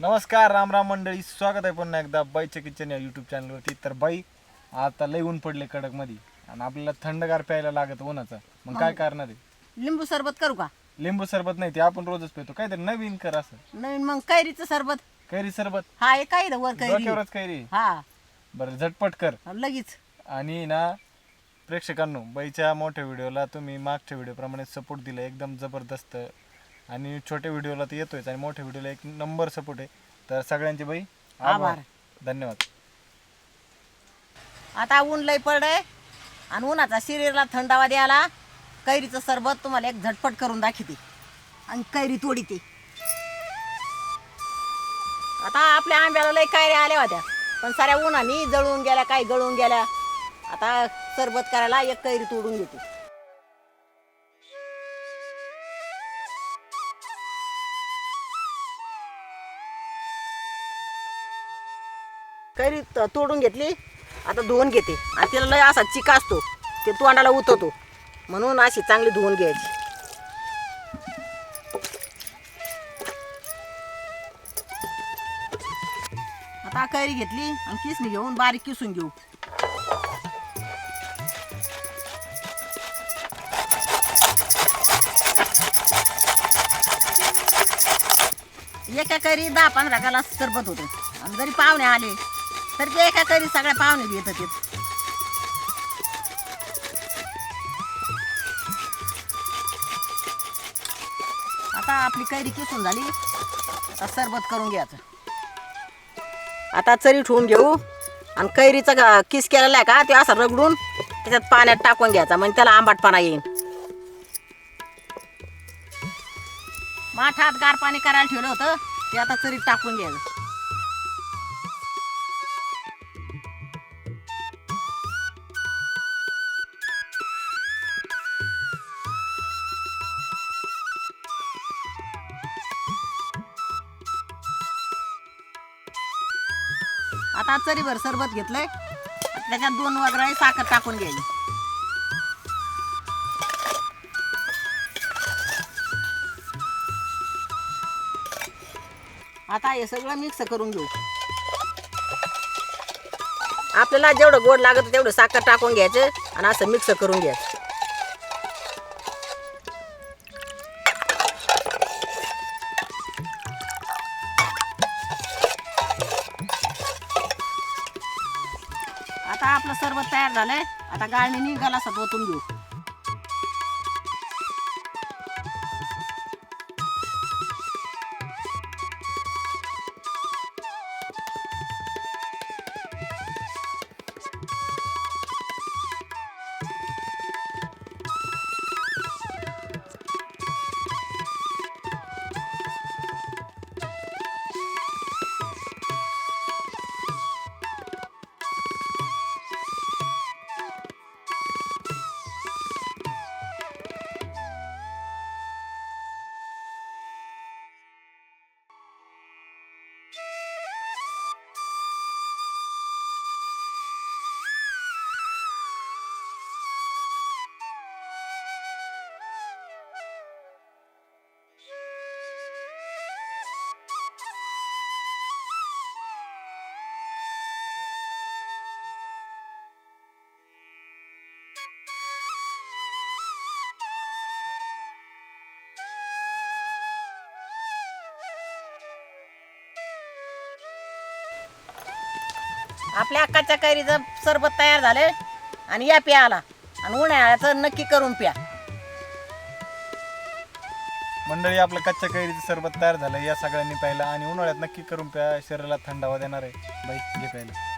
नमस्कार राम राम मंडळी. स्वागत आहे पुन्हा एकदा बाईच्या किचन या युट्यूब चॅनलवरती तर बाई आता लई ऊन पडले कडकमध्ये आणि आपल्याला थंडगार प्यायला लागत उन्हाचा. मग काय करणार आहे? लिंबू सरबत करू का? लिंबू सरबत नाही ते आपण रोजच पितो. काहीतरी नवीन कर असं. नवीन मग कैरीचं सरबत. कैरी सरबत? हा हे काय इथं वर कैरी. डोक्यावरच कैरी? हा. बरं झटपट कर. लगेच. आणि ना प्रेक्षकांनो बाईच्या मोठ्या व्हिडिओला तुम्ही मागच्या व्हिडिओप्रमाणे सपोर्ट दिला. एकदम जबरदस्त आणि छोट्या व्हिडिओला तर येतोयच आणि मोठ्या व्हिडिओला एक नंबर सपोर्ट आहे. तर सगळ्यांचे बाई आभार. आभार. धन्यवाद. आता ऊन लय पडय आणि उन्हाचा शरीराला थंडावा द्यायला कैरीचं सरबत तुम्हाला एक झटपट करून दाखवते. आणि कैरी तोडीते. आता आपल्या आंब्याला लय कैऱ्या आल्या होत्या. पण साऱ्या उन्हाने जळून गेल्या काही गळून गेल्या. आता सरबत करायला एक कैरी तोडून घेते कैरी त- तोडून घेतली. आता धुवून घेते. आणि तिला लय असा चिका असतो. ते तोंडाला उतरतो. म्हणून अशी चांगली धुवून घ्यायची. आता कैरी घेतली आणि किसणी घेऊन बारीक किसून घेऊ. एका कैरी दहा पंधरा गाला सरबत होते. आणि जरी पाहुणे आले तर ते एका कैरी सगळ्या पाहुणे येत होते. आता आपली कैरी किसून झाली. आता सरबत करून घ्यायचं. आता चरी ठेवून घेऊ. आणि कैरीचा किस केलेला आहे का? ते असा रगडून त्याच्यात पाण्यात टाकून घ्यायचा. म्हणजे त्याला आंबाटपणा येईल माठात गार पाणी करायला ठेवलं होतं. ते आता चरीत टाकून घ्यायचं. आता चरीभर सरबत घेतलंय त्याच्यात दोन वगैरे साखर टाकून घ्यायची. आता हे सगळं मिक्स करून घेऊ. आपल्याला जेवढं गोड लागत तेवढं साखर टाकून घ्यायचं आणि असं मिक्स करून घ्यायचं. आपलं सरबत तयार झालंय. आता गाळणीने गलासात ओतून घेऊ आपल्या अक्काच्या कैरीचं सरबत तयार झालंय आणि या प्याला आणि उन्हाळ्याचं नक्की करून प्या. मंडळी आपलं कच्च्या कैरीचं सरबत तयार झालं या सगळ्यांनी प्यायला आणि उन्हाळ्यात नक्की करून प्या. शरीराला थंडावा देणार आहे. बाई घे प्यायला.